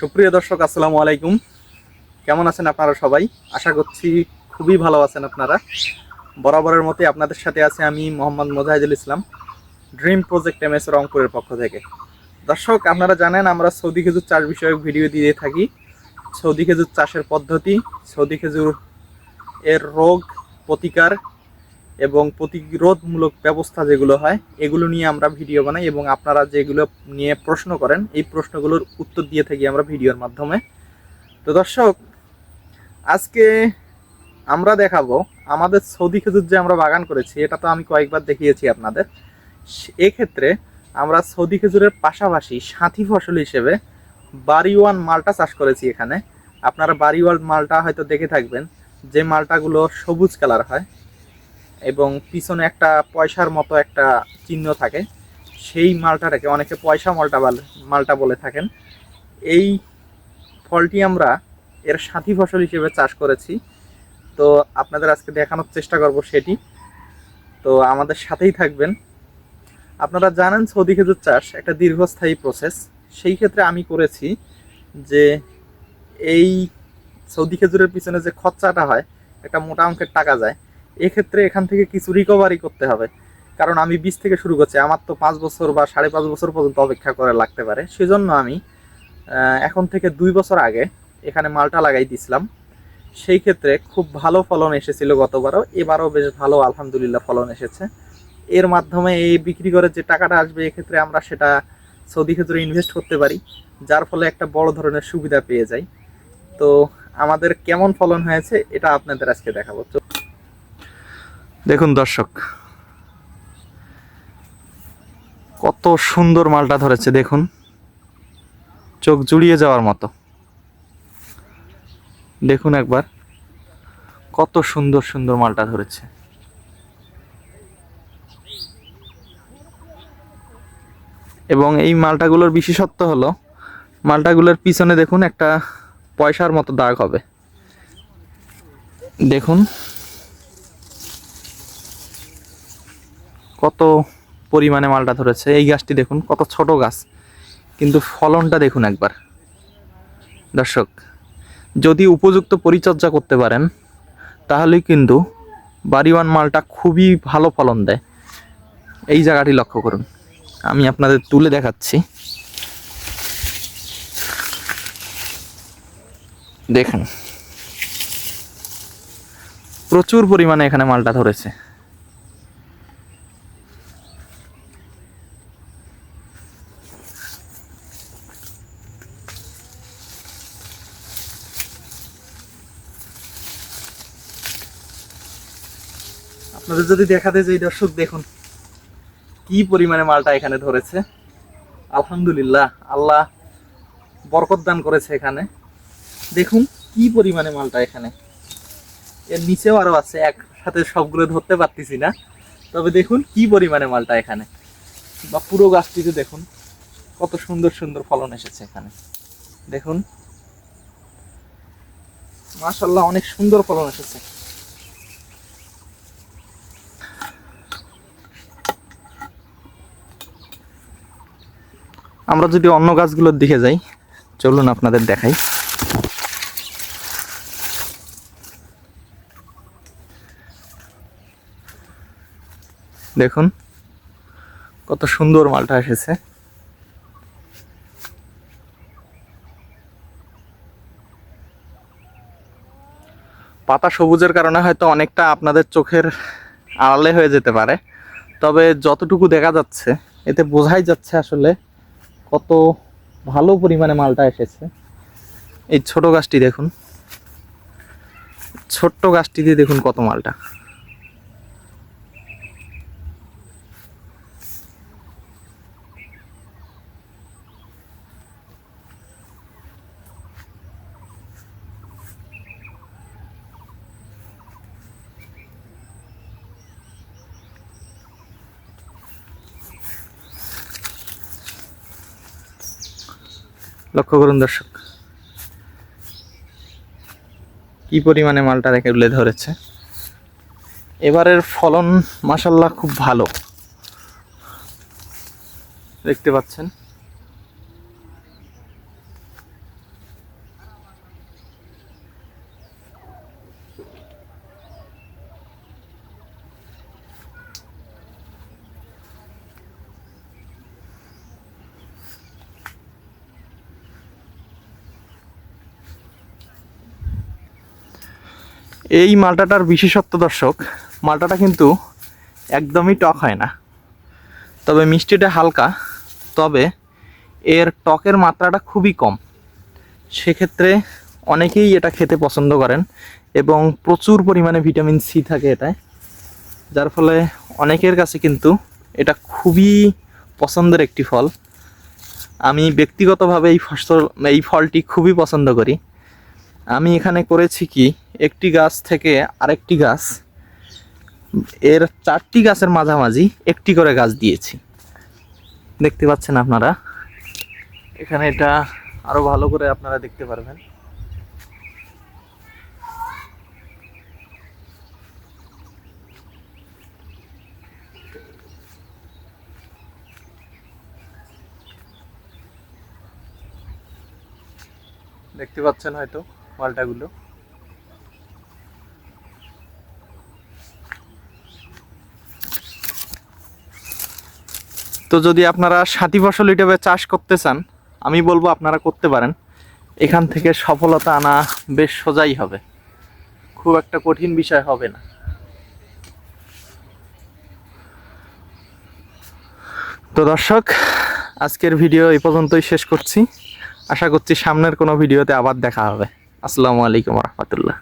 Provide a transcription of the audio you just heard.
সুপ্রিয় দর্শক, আসসালামু আলাইকুম। কেমন আছেন আপনারা সবাই? আশা করছি খুবই ভালো আছেন আপনারা। বরাবরের মতোই আপনাদের সাথে আছে আমি Mohammad Mojahidul Islam dream project M S রংপুরের পক্ষ থেকে। দর্শক, আপনারা জানেন আমরা সৌদি খেজুর চাষ বিষয়ক ভিডিও দিয়ে থাকি। সৌদি খেজুর চাষের পদ্ধতি, সৌদি খেজুর এর রোগ প্রতিকার এবং প্রতিরোধমূলক ব্যবস্থা যেগুলো হয়, এগুলো নিয়ে আমরা ভিডিও বানাই এবং আপনারা যেগুলো নিয়ে প্রশ্ন করেন, এই প্রশ্নগুলোর উত্তর দিয়ে থাকি আমরা ভিডিওর মাধ্যমে। তো দর্শক, আজকে আমরা দেখাবো, আমাদের সৌদি খেজুর যে আমরা বাগান করেছি, এটা তো আমি কয়েকবার দেখিয়েছি আপনাদের। এক্ষেত্রে আমরা সৌদি খেজুরের পাশাপাশি সাথী ফসল হিসেবে বাড়িওয়ান মালটা চাষ করেছি এখানে। আপনারা বাড়িওয়ান মালটা হয়তো দেখে থাকবেন, যে মালটাগুলো সবুজ কালার হয়। এবং পিছনে একটা পয়সার মতো একটা চিহ্ন থাকে। সেই মালটাটাকে অনেকে পয়সা মালটা মালটা বলে থাকেন। এই ফলটি আমরা এর সাথী ফসল হিসেবে চাষ করেছি। তো আপনাদের আজকে দেখানোর চেষ্টা করব সেটি। তো আমাদের সাথেই থাকবেন। আপনারা জানেন সৌদি খেজুর চাষ একটা দীর্ঘস্থায়ী প্রসেস সেই ক্ষেত্রে আমি করেছি যে এই সৌদি খেজুরের পিছনে যে খরচাটা হয়, একটা মোটা অঙ্কের টাকা যায়। এক্ষেত্রে এখান থেকে কিছু রিকভারি করতে হবে। কারণ আমি বীজ থেকে শুরু করছি, আমার তো পাঁচ বছর বা সাড়ে পাঁচ বছর পর্যন্ত অপেক্ষা করে লাগতে পারে। সেজন্য আমি এখন থেকে দুই বছর আগে এখানে মালটা লাগাই দিছিলাম সেই ক্ষেত্রে খুব ভালো ফলন এসেছিল গতবারও, এবারও বেশ ভালো, আলহামদুলিল্লাহ, ফলন এসেছে। এর মাধ্যমে এই বিক্রি করে যে টাকাটা আসবে, এক্ষেত্রে আমরা সেটা সৌদি ক্ষেত্রে ইনভেস্ট করতে পারি, যার ফলে একটা বড় ধরনের সুবিধা পেয়ে যাই। তো আমাদের কেমন ফলন হয়েছে, এটা আপনাদের আজকে দেখাবো। দেখুন দর্শক, কত সুন্দর মালটা ধরেছে, দেখুন। চোখ জুড়িয়ে যাওয়ার মতো। দেখুন একবার, কত সুন্দর সুন্দর মালটা ধরেছে। এবং এই মালটাগুলোর বিশেষত্ব হলো, মালটাগুলোর পিছনে দেখুন একটা পয়সার মতো দাগ হবে। দেখুন কত পরিমাণে মালটা ধরেছে। এই গাছটি দেখুন, কত ছোট গাছ। কিন্তু ফলনটা দেখুন একবার। দর্শক, যদি উপযুক্ত পরিচর্যা করতে পারেন, তাহলেই কিন্তু বাড়িওয়ান মালটা খুবই ভালো ফলন দেয়। এই জায়গাটি লক্ষ্য করুন। আমি আপনাদের তুলে দেখাচ্ছি। দেখুন, প্রচুর পরিমাণে এখানে মালটা ধরেছে। আপনাদের যদি দেখাতে যাই দর্শক দেখুন, কি পরিমাণে মালটা এখানে ধরেছে। আলহামদুলিল্লাহ, আল্লাহ বরকত দান করেছে এখানে। দেখুন কি পরিমাণে মালটা এখানে। এর নিচেও আরও আছে, একসাথে সবগুলো ধরতে পারতেছি না। তবে দেখুন কি পরিমাণে মালটা এখানে। বা পুরো গাছটিতে দেখুন, কত সুন্দর সুন্দর ফলন এসেছে এখানে। দেখুন মাশাল্লাহ অনেক সুন্দর ফলন এসেছে। আমরা যদি অন্য গাছগুলোর দিকে যাই, চলুন আপনাদের দেখাই। দেখুন, কত সুন্দর মালটা এসেছে। পাতা সবুজের কারণে হয়তো অনেকটা আপনাদের চোখের আড়ালে হয়ে যেতে পারে, তবে যতটুকু দেখা যাচ্ছে, এতে বোঝাই যাচ্ছে আসলে কত ভালো পরিমাণে মালটা এসেছে। এই ছোট গাছটি দেখুন। ছোট্ট গাছটি দিয়ে দেখুন কত মালটা। করুন দর্শক। কি পরিমাণে মালটা রেখে তুলে ধরেছে। এবারের ফলন মাসাল্লাহ খুব ভালো। দেখতে পাচ্ছেন। এই মালটাটার বিশেষত্ব দর্শক, মালটাটা কিন্তু একদমই টক হয় না। তবে মিষ্টিটা হালকা, তবে এর টকের মাত্রাটা খুবই কম। সেক্ষেত্রে অনেকেই এটা খেতে পছন্দ করেন এবং প্রচুর পরিমাণে ভিটামিন সি থাকে এটায়, যার ফলে অনেকের কাছে কিন্তু এটা খুবই পছন্দের একটি ফল। আমি ব্যক্তিগতভাবে এই ফসল, এই ফলটি খুবই পছন্দ করি। আমি এখানে করেছি কি একটি গাছ থেকে আরেকটি গাছ। এর চারটি গাছের মাঝামাঝি একটি করে গাছ দিয়েছি। দেখতে পাচ্ছেন আপনারা? এখানে এটা আরও ভালো করে আপনারা দেখতে পারবেন। দেখতে পাচ্ছেন হয়তো মালটাগুলো। তো যদি আপনারা সাথী ফসল হিসেবে চাষ করতে চান, আমি বলব আপনারা করতে পারেন। এখান থেকে সফলতা আনা বেশ সোজাই হবে। খুব একটা কঠিন বিষয় হবে না। তো দর্শক, আজকের ভিডিও এই পর্যন্তই শেষ করছি। আশা করছি সামনের কোনো ভিডিওতে আবার দেখা হবে। আসসালামু আলাইকুম রহমতুল্লাহ।